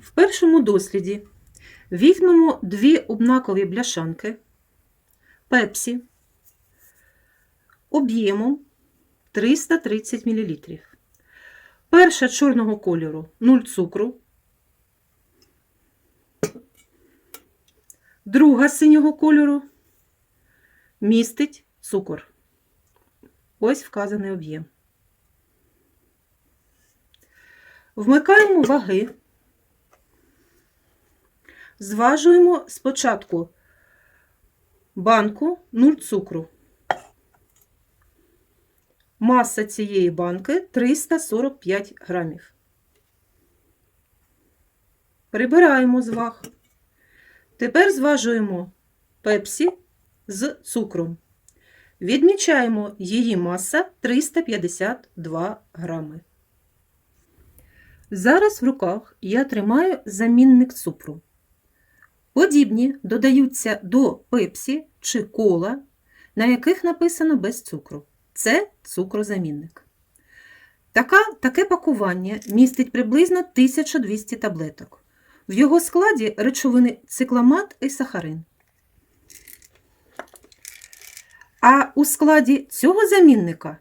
В першому досліді візьмемо дві однакові бляшанки пепсі об'ємом 330 мл. Перша чорного кольору 0 цукру. Друга синього кольору містить цукор. Ось вказаний об'єм. Вмикаємо ваги. Зважуємо спочатку банку 0 цукру. Маса цієї банки 345 грамів. Прибираємо з ваг. Тепер зважуємо пепсі з цукром. Відмічаємо її маса 352 грами. Зараз в руках я тримаю замінник цукру. Подібні додаються до пепсі чи кола, на яких написано без цукру. Це цукрозамінник. Така, таке пакування містить приблизно 1200 таблеток. В його складі речовини цикламат і сахарин. А у складі цього замінника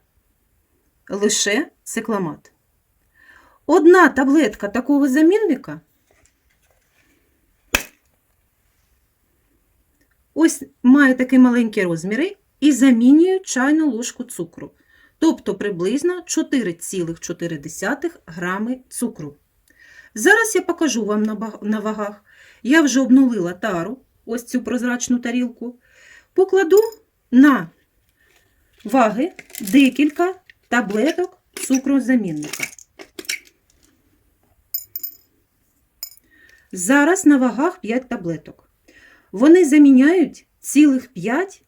лише цикламат. Одна таблетка такого замінника ось має такі маленькі розміри і замінює чайну ложку цукру, тобто приблизно 4,4 грами цукру. Зараз я покажу вам на вагах. Я вже обнулила тару, ось цю прозрачну тарілку. Покладу на ваги декілька таблеток цукрозамінника. Зараз на вагах 5 таблеток. Вони заміняють цілих 5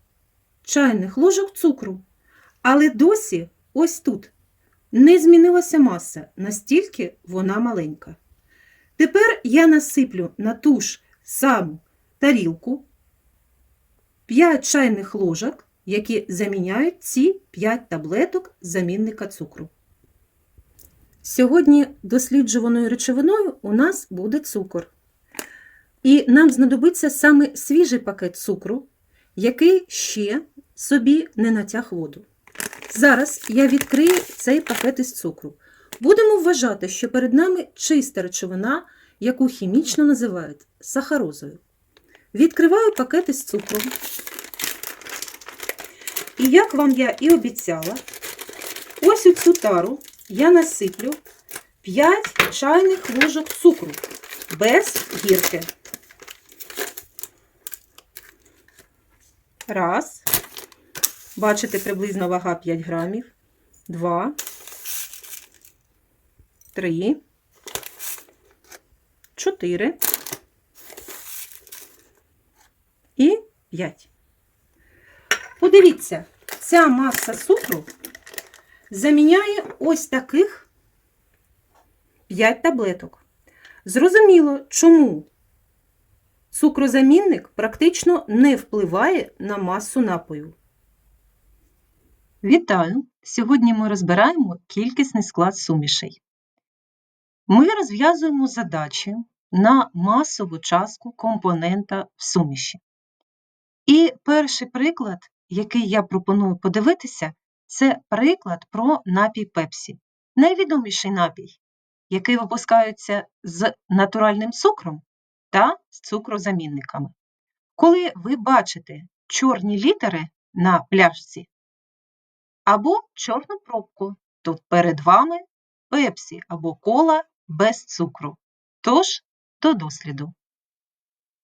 чайних ложок цукру. Але досі ось тут не змінилася маса, настільки вона маленька. Тепер я насиплю на ту ж саму тарілку 5 чайних ложок, які заміняють ці 5 таблеток замінника цукру. Сьогодні досліджуваною речовиною у нас буде цукор. І нам знадобиться саме свіжий пакет цукру, який ще собі не натяг воду. Зараз я відкрию цей пакет із цукру. Будемо вважати, що перед нами чиста речовина, яку хімічно називають сахарозою. Відкриваю пакет із цукром. І як вам я і обіцяла, ось у цю тару я насиплю 5 чайних ложок цукру без гірки. Раз. Бачите, приблизно вага 5 грамів. Два. Три. Чотири. І п'ять. Подивіться, ця маса цукру заміняє ось таких 5 таблеток. Зрозуміло, чому цукрозамінник практично не впливає на масу напою. Вітаю! Сьогодні ми розбираємо кількісний склад сумішей. Ми розв'язуємо задачі на масову частку компонента в суміші. І перший приклад, який я пропоную подивитися, це приклад про напій Пепсі. Найвідоміший напій, який випускається з натуральним цукром та з цукрозамінниками. Коли ви бачите чорні літери на пляшці, або чорну пробку. Тут перед вами пепсі або кола без цукру. Тож, до досліду.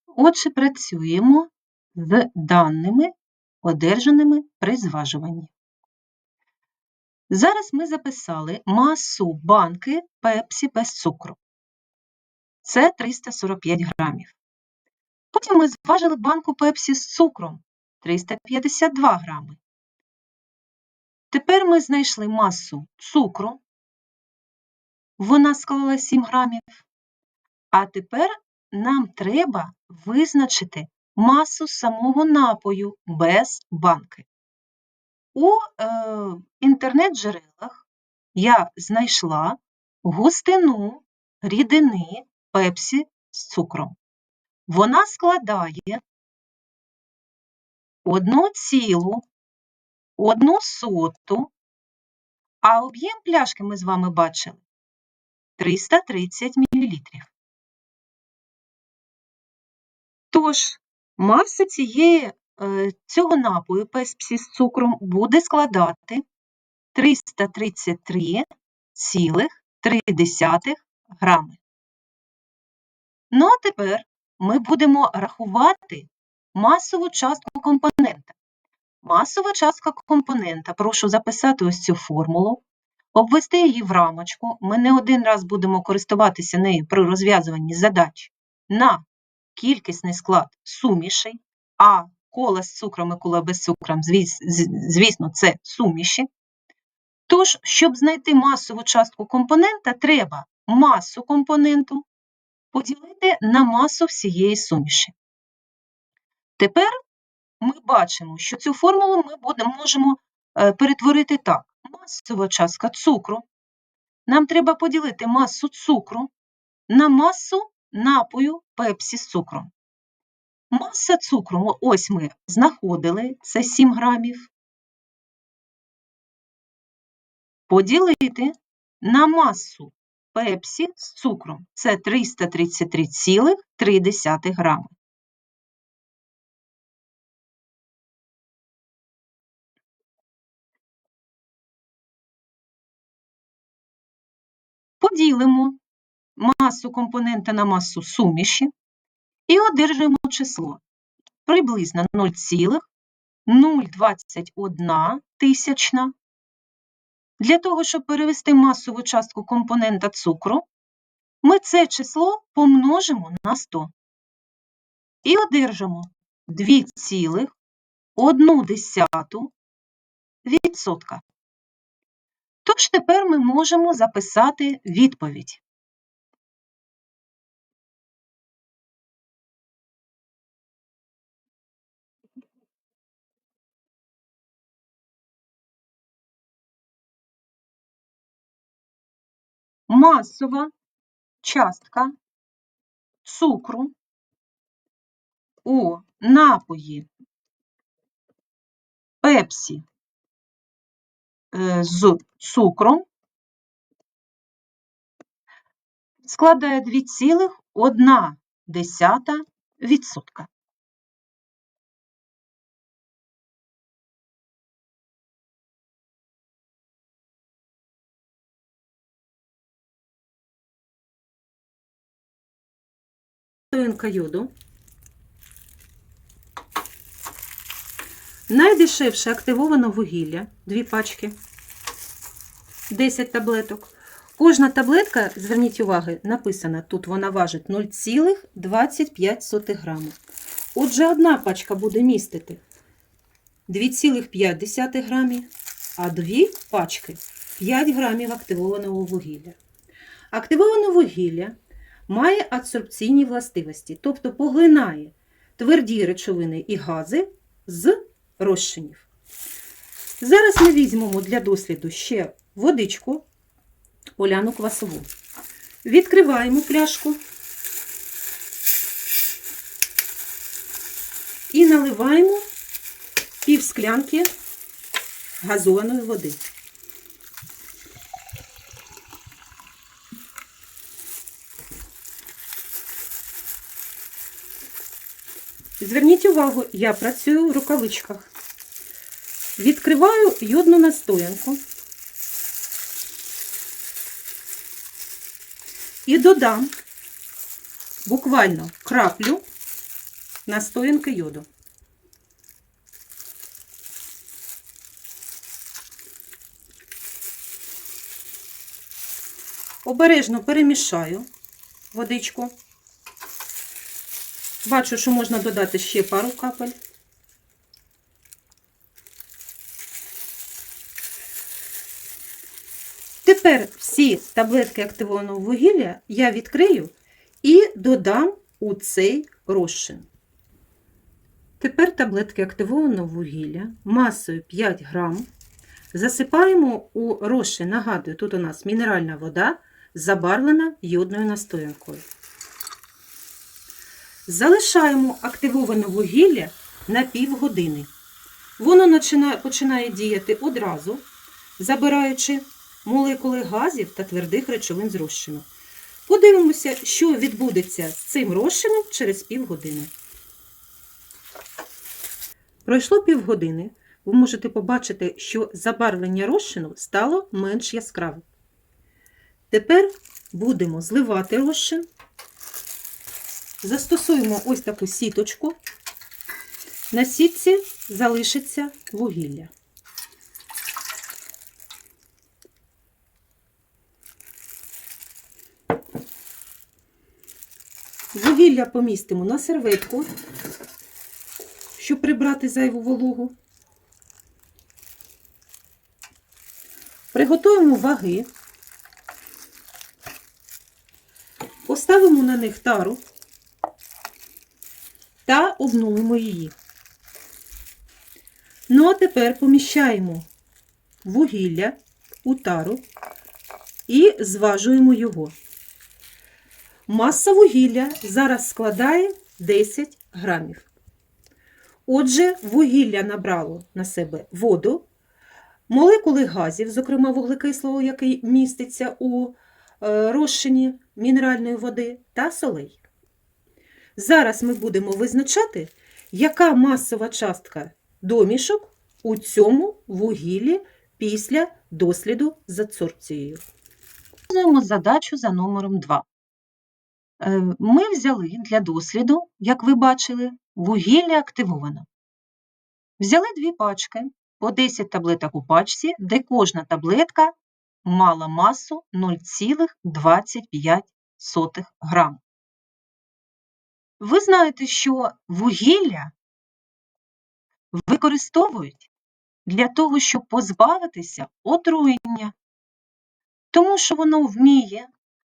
Отже, працюємо з даними, одержаними при зважуванні. Зараз ми записали масу банки пепсі без цукру. Це 345 грамів. Потім ми зважили банку пепсі з цукром 352 грами. Тепер ми знайшли масу цукру, вона склала 7 грамів. А тепер нам треба визначити масу самого напою без банки. У е, інтернет-джерелах я знайшла густину рідини пепсі з цукром. Вона складає 1 цілу, 1 соту, а об'єм пляшки ми з вами бачили 330 мл. Тож, маса цієї, е, цього напою пепсі з цукром буде складати 333,3 грами. Ну а тепер ми будемо рахувати масову частку компонента. Масова частка компонента, прошу записати ось цю формулу, обвести її в рамочку. Ми не один раз будемо користуватися нею при розв'язуванні задач на кількісний склад сумішей, а кола з цукром і кола без цукром, звісно, це суміші. Тож, щоб знайти масову частку компонента, треба масу компоненту поділити на масу всієї суміші. Тепер ми бачимо, що цю формулу ми будемо, можемо е, перетворити так. Масова частка цукру. Нам треба поділити масу цукру на масу напою пепсі з цукром. Маса цукру, ось ми знаходили, це 7 грамів. Поділити на масу пепсі з цукром. Це 333,3 грами. Поділимо масу компонента на масу суміші і одержимо число приблизно 0,021 тисячна. Для того, щоб перевести масову частку компонента цукру, ми це число помножимо на 100 і одержимо 2,1 відсотка. Тож тепер ми можемо записати відповідь. Масова частка цукру у напої пепсі е, з цукром. Складає 2,1 відсотка. Йоду. Найдешевше активовано вугілля, дві пачки, 10 таблеток. Кожна таблетка, зверніть увагу, написано, тут вона важить 0,25 граму. Отже, одна пачка буде містити 2,5 грамів, а дві пачки 5 грамів активованого вугілля. Активоване вугілля має адсорбційні властивості, тобто поглинає тверді речовини і гази з розчинів. Зараз ми візьмемо для досліду ще водичку поляну квасову. Відкриваємо пляшку і наливаємо пів склянки газованої води. Зверніть увагу, я працюю в рукавичках. Відкриваю йодну настоянку і додам буквально краплю настоянки йоду. Обережно перемішаю водичку. Бачу, що можна додати ще пару капель. Тепер всі таблетки активованого вугілля я відкрию і додам у цей розчин. Тепер таблетки активованого вугілля масою 5 грам засипаємо у розчин. Нагадую, тут у нас мінеральна вода, забарвлена йодною настоянкою. Залишаємо активоване вугілля на півгодини. Воно починає, діяти одразу, забираючи молекули газів та твердих речовин з розчину. Подивимося, що відбудеться з цим розчином через півгодини. Пройшло півгодини. Ви можете побачити, що забарвлення розчину стало менш яскравим. Тепер будемо зливати розчин. Застосуємо ось таку сіточку. На сітці залишиться вугілля. Вугілля помістимо на серветку, щоб прибрати зайву вологу. Приготуємо ваги, поставимо на них тару та обнулимо її. Ну а тепер поміщаємо вугілля у тару і зважуємо його. Маса вугілля зараз складає 10 грамів. Отже, вугілля набрало на себе воду, молекули газів, зокрема вуглекислого, який міститься у е, розчині мінеральної води, та солей. Зараз ми будемо визначати, яка масова частка домішок у цьому вугіллі після досліду з адсорбцією. Розв'язуємо задачу за номером 2. Ми взяли для досліду, як ви бачили, вугілля активовано. Взяли дві пачки по 10 таблеток у пачці, де кожна таблетка мала масу 0,25 грам. Ви знаєте, що вугілля використовують для того, щоб позбавитися отруєння, тому що воно вміє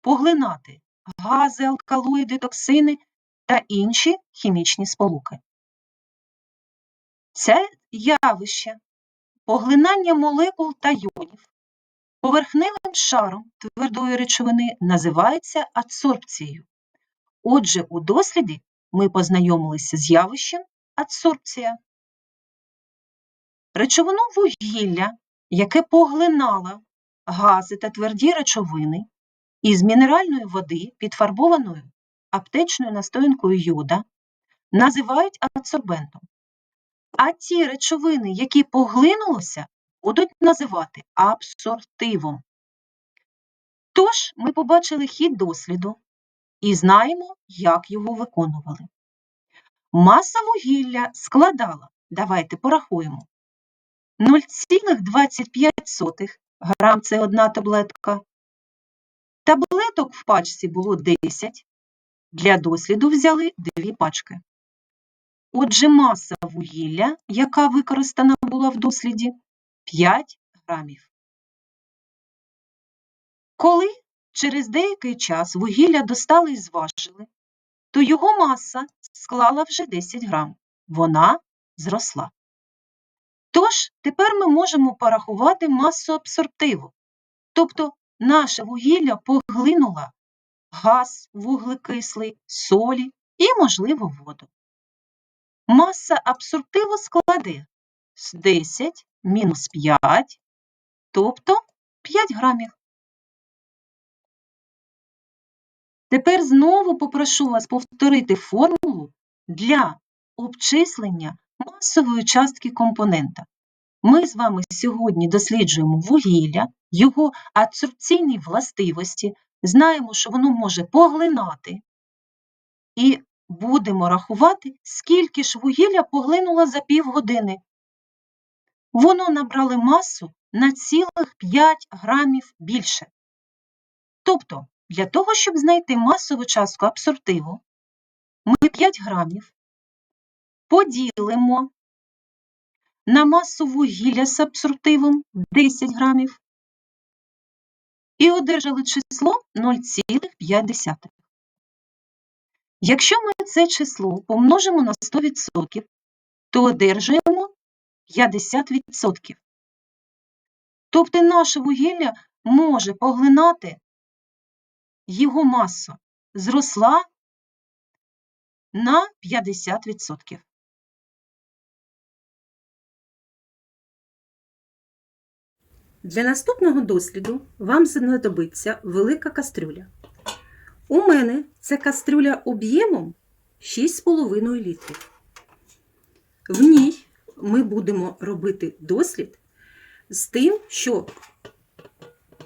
поглинати гази, алкалоїди, токсини та інші хімічні сполуки. Це явище поглинання молекул та йонів поверхневим шаром твердої речовини називається адсорбцією. Отже, у досліді ми познайомилися з явищем адсорбція. Речовину вугілля, яке поглинало гази та тверді речовини із мінеральної води, підфарбованою аптечною настоянкою йода, називають адсорбентом. А ті речовини, які поглинулося, будуть називати абсортивом. Тож ми побачили хід досліду і знаємо, як його виконували. Маса вугілля складала, давайте порахуємо, 0,25 грам це одна таблетка. Таблеток в пачці було 10. Для досліду взяли дві пачки. Отже, маса вугілля, яка використана була в досліді, 5 грамів. Коли через деякий час вугілля достали і зважили, то його маса склала вже 10 грам. Вона зросла. Тож, тепер ми можемо порахувати масу абсорбтиву. Тобто наше вугілля поглинуло газ вуглекислий, солі і, можливо, воду. Маса абсорбтиву складе з 10 мінус 5, тобто 5 грамів. Тепер знову попрошу вас повторити формулу для обчислення масової частки компонента. Ми з вами сьогодні досліджуємо вугілля, його адсорбційні властивості, знаємо, що воно може поглинати, і будемо рахувати, скільки ж вугілля поглинуло за півгодини. Воно набрали масу на цілих 5 грамів більше. Тобто, для того, щоб знайти масову частку абсортиву, ми 5 грамів поділимо на масу вугілля з абсортивом 10 грамів і одержали число 0,5. Якщо ми це число помножимо на 100%, то одержуємо 50%. Тобто наше вугілля може поглинати його маса зросла на 50%. Для наступного досліду вам знадобиться велика кастрюля. У мене це кастрюля об'ємом 6,5 літрів. В ній ми будемо робити дослід з тим, що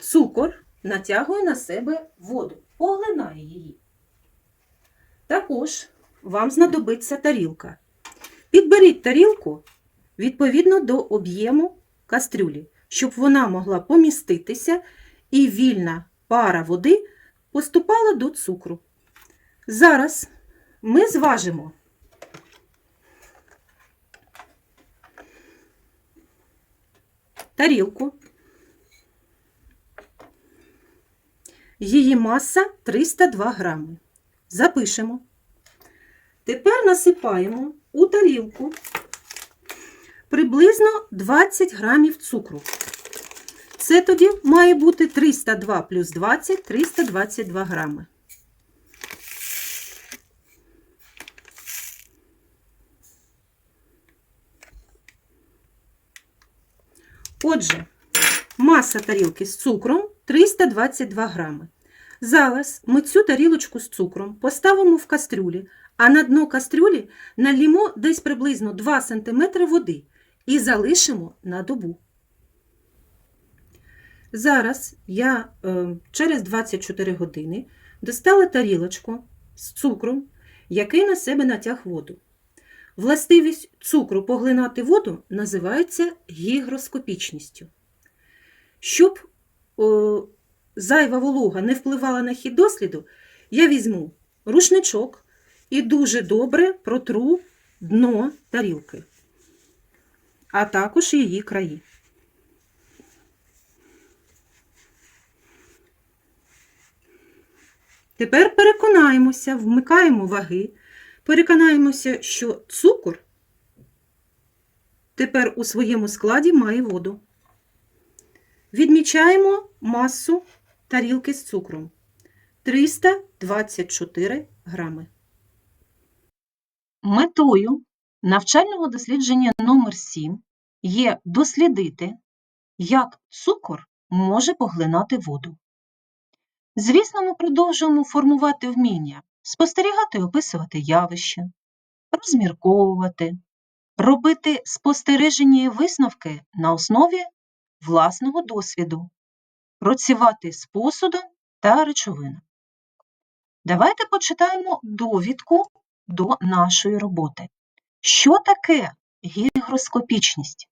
цукор натягує на себе воду, поглинає її. Також вам знадобиться тарілка. Підберіть тарілку відповідно до об'єму кастрюлі, щоб вона могла поміститися і вільна пара води поступала до цукру. Зараз ми зважимо тарілку. Її маса 302 грами. Запишемо. Тепер насипаємо у тарілку приблизно 20 грамів цукру. Це тоді має бути 302 плюс 20 322 грами. Отже, маса тарілки з цукром 322 грами. Зараз ми цю тарілочку з цукром поставимо в кастрюлі, а на дно кастрюлі налімо десь приблизно 2 см води і залишимо на добу. Зараз я е, через 24 години достала тарілочку з цукром, який на себе натяг воду. Властивість цукру поглинати воду називається гігроскопічністю. Щоб зайва волога не впливала на хід досліду, я візьму рушничок і дуже добре протру дно тарілки, а також її краї. Тепер переконаємося, вмикаємо ваги, переконаємося, що цукор тепер у своєму складі має воду. Відмічаємо масу тарілки з цукром 324 грами. Метою навчального дослідження номер 7 є дослідити, як цукор може поглинати воду. Звісно, ми продовжуємо формувати вміння, спостерігати і описувати явища, розмірковувати, робити спостереження і висновки на основі власного досвіду, працювати з посудом та речовинами. Давайте почитаємо довідку до нашої роботи. Що таке гігроскопічність?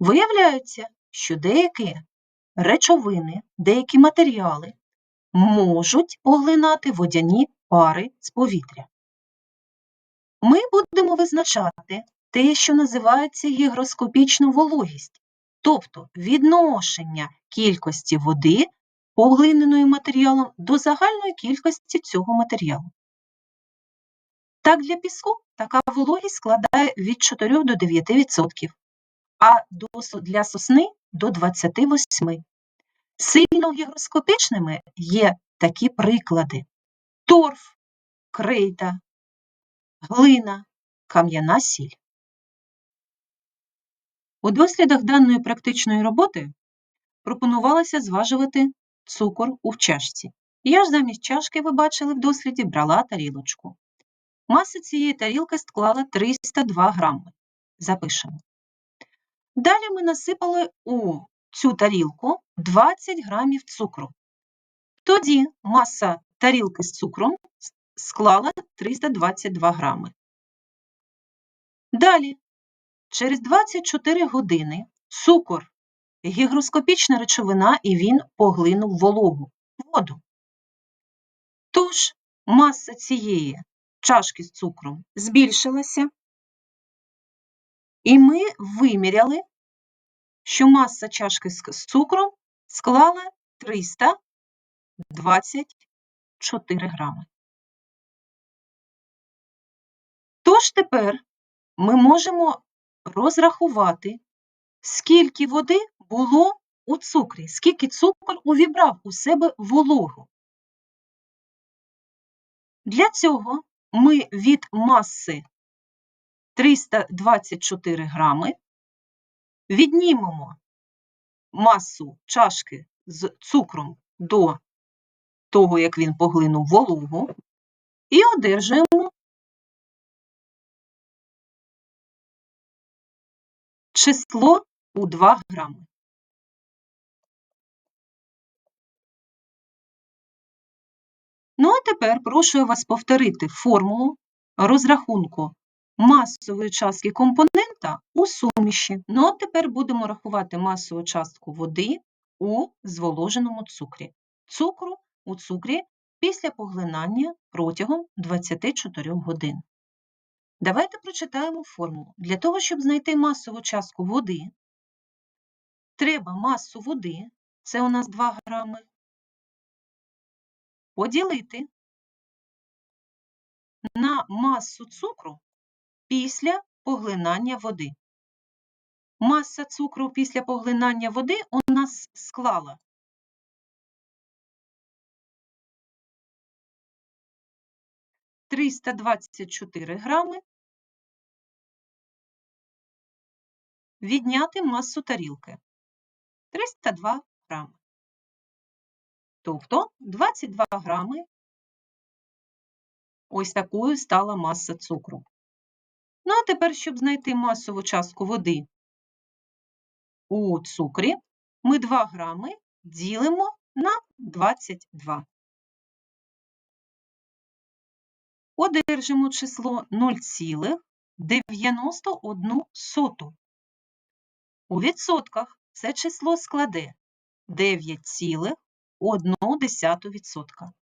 Виявляється, що деякі речовини, деякі матеріали можуть поглинати водяні пари з повітря. Ми будемо визначати те, що називається гігроскопічну вологість, тобто відношення кількості води, поглиненої матеріалом, до загальної кількості цього матеріалу. Так, для піску така вологість складає від 4 до 9%, а для сосни до 28%. Сильно гігроскопічними є такі приклади: торф, крейда, глина, кам'яна сіль. У дослідах даної практичної роботи пропонувалося зважувати цукор у чашці. Я ж замість чашки, ви бачили в досліді, брала тарілочку. Маса цієї тарілки склала 302 грами. Запишемо. Далі ми насипали у цю тарілку 20 грамів цукру. Тоді маса тарілки з цукром склала 322 грами. Далі, через 24 години цукор гігроскопічна речовина і він поглинув вологу воду. Тож маса цієї чашки з цукром збільшилася, і ми виміряли, що маса чашки з цукром склала 324 грами. Тож тепер ми можемо розрахувати, скільки води було у цукрі, скільки цукор увібрав у себе вологу. Для цього ми від маси 324 грами віднімемо масу чашки з цукром до того, як він поглинув вологу, і одержуємо число у 2 грами. Ну, а тепер прошу вас повторити формулу розрахунку масової частки компонента у суміші. Ну, а тепер будемо рахувати масову частку води у зволоженому цукрі. Цукру у цукрі після поглинання протягом 24 годин. Давайте прочитаємо формулу. Для того, щоб знайти масову частку води, треба масу води, це у нас 2 грами, поділити на масу цукру після поглинання води. Маса цукру після поглинання води у нас склала 324 грами відняти масу тарілки 302 грами. Тобто 22 грами ось такою стала маса цукру. Ну, а тепер, щоб знайти масову частку води у цукрі, ми 2 грами ділимо на 22. Одержимо число 0,91. У відсотках це число складе 9,1%.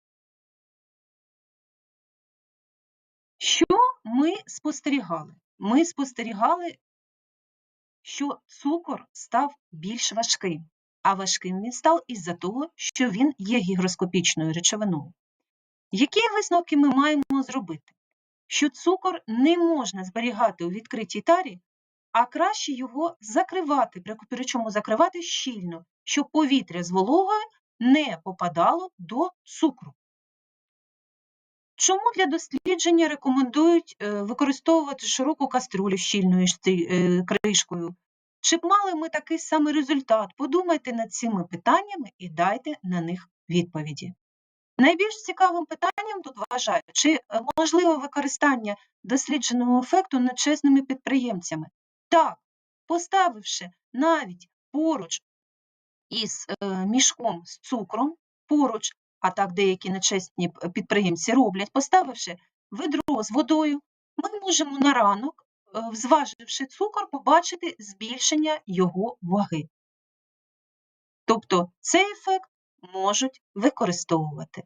Що ми спостерігали? Ми спостерігали, що цукор став більш важким, а важким він став із-за того, що він є гігроскопічною речовиною. Які висновки ми маємо зробити? Що цукор не можна зберігати у відкритій тарі, а краще його закривати, при- причому закривати щільно, щоб повітря з вологою не попадало до цукру. Чому для дослідження рекомендують е, використовувати широку каструлю щільною е, кришкою? Чи б мали ми такий самий результат? Подумайте над цими питаннями і дайте на них відповіді. Найбільш цікавим питанням тут вважаю, чи е, можливе використання дослідженого ефекту нечесними підприємцями. Так, поставивши навіть поруч із е, мішком з цукром, поруч, а так деякі нечесні підприємці роблять, поставивши ведро з водою, ми можемо на ранок, е, зваживши цукор, побачити збільшення його ваги. Тобто цей ефект можуть використовувати.